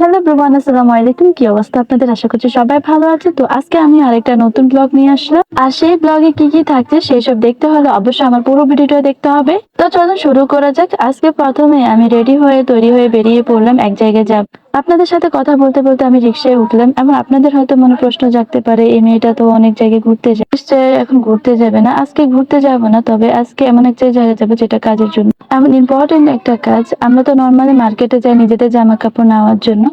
Hello ব্রুবান আসসালামু আলাইকুম কি অবস্থা আপনাদের? আশা করছি সবাই ভালো আছে। তো আজকে আমি আরেকটা নতুন ব্লগ নিয়ে আসলাম। আর সেই ব্লগে কি কি থাকছে সেই সব দেখতে হলে অবশ্যই আমার পুরো ভিডিওটা দেখতে হবে। তো চলুন শুরু করা যাক। আজকে প্রথমে আমি রেডি হয়ে, তৈরি হয়ে বেরিয়ে পড়লাম এক জায়গায় যাব। আপনাদের সাথে কথা বলতে বলতে আমি রিক্সায় উঠলাম এবং আপনাদের হয়তো মনে প্রশ্ন জাগতে পারে, এই মেয়েটা তো অনেক জায়গায় ঘুরতে যায়। এখন ঘুরতে যাবে না। আজকে ঘুরতে যাব না, তবে আজকে এমন এক জায়গায় যাব যেটা কাজের জন্য এমন ইম্পর্টেন্ট একটা কাজ, আমরা তো নর্মালি মার্কেটে যাই নিজেদের জামা কাপড় নেওয়ার জন্য।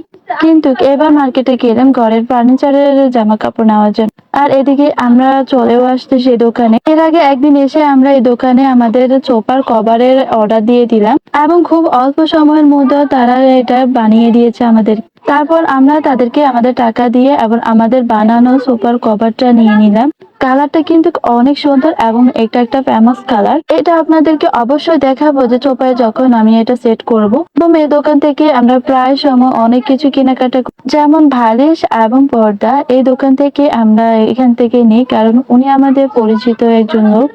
কিন্তু এবার মার্কেটে গেলাম ঘরের ফার্নিচারের জামা কাপড় নেওয়ার জন্য। আর এদিকে আমরা চলেও আসতে সেই দোকানে। এর আগে একদিন এসে আমরা এই দোকানে আমাদের চোপার কভারের অর্ডার দিয়ে দিলাম। এবং খুব অল্প সময়ের মধ্যে তারা এটা বানিয়ে দিয়েছে আমাদের তারপর আমরা তাদেরকে আমাদের টাকা দিয়ে এবং আমাদের বানানো সুপার কভারটা নিয়ে নিলাম। কালারটা কিন্তু অনেক সুন্দর এবং এটা একটা ফেমাস কালার। এটা আপনাদেরকে অবশ্যই দেখাবো যে চোপায় যখন আমি এটা সেট করব। এবং এই দোকান থেকে আমরা প্রায় সময় অনেক কিছু কেনাকাটা যেমন ভালিশ এবং পর্দা, এই দোকান থেকে আমরা এখান থেকে নিই, কারণ উনি আমাদের পরিচিত একজন লোক।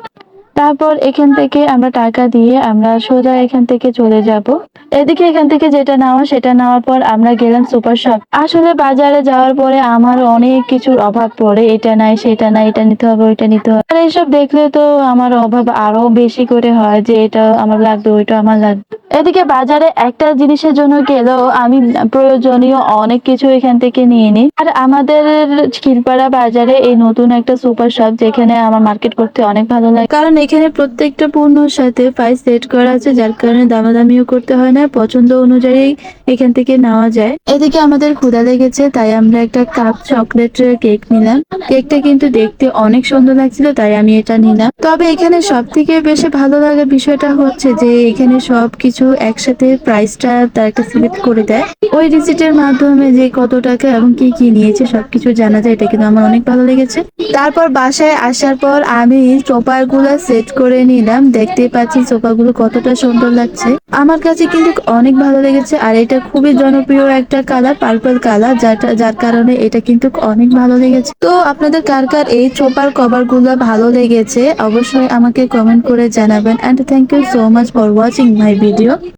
তারপর এখান থেকে আমরা টাকা দিয়ে আমরা সোজা এখান থেকে চলে যাব। এদিকে এখান থেকে যেটা নেওয়া সেটা নেওয়ার পর আমরা গেলাম সুপার শপ। আসলে বাজারে যাওয়ার পরে আমার অনেক কিছুর অভাব পড়ে। এটা নাই, সেটা নাই, এটা নিতে হবে, ওইটা নিতে হবে। আর এইসব দেখলে তো আমার অভাব আরও বেশি করে হয় যে এটা আমার লাগবে, ওইটা আমার লাগবে। এদিকে বাজারে একটা জিনিসের জন্য গেলেও আমি প্রয়োজনীয় অনেক কিছু এখান থেকে নিয়ে নিই। আর আমাদের খিলপাড়া বাজারে এই নতুন একটা সুপার শপ যেখানে আমার মার্কেট করতে অনেক ভালো লাগে। কারণ এখানে প্রত্যেকটা পণ্যর সাথে প্রাইস সেট করা আছে, যার কারণে দামাদামিও করতে হয় না, পছন্দ অনুযায়ী এখান থেকে নেওয়া যায়। এদিকে আমাদের ক্ষুধা লেগেছে, তাই আমরা একটা কাপ চকলেট কেক নিলাম। কেকটা কিন্তু দেখতে অনেক সুন্দর লাগছিল, তাই আমি এটা নিলাম। তবে এখানে সব থেকে বেশি ভালো লাগার বিষয়টা হচ্ছে যে এখানে সবকিছু একসাথে প্রাইসটা তার একটা সিলেক্ট করে দেয়। ওই রিসিটের মাধ্যমে যে কত টাকা এবং কি কি নিয়েছে সবকিছু জানা যায়, এটা কিন্তু আমার অনেক ভালো লেগেছে। তারপর বাসায় আসার পর আমি গুলো সেট করে নিলাম। দেখতে পাচ্ছি সোফা গুলো কতটা সুন্দর লাগছে। আমার কাছে কিন্তু অনেক ভালো লেগেছে আর এটা খুবই জনপ্রিয় একটা কালার পার্পল কালার যাটা যার কারণে এটা কিন্তু অনেক ভালো লেগেছে। তো আপনাদের কার কার এই সোফার কভারগুলো ভালো লেগেছে, অবশ্যই আমাকে কমেন্ট করে জানাবেন। And thank you so much for watching my video ¿no?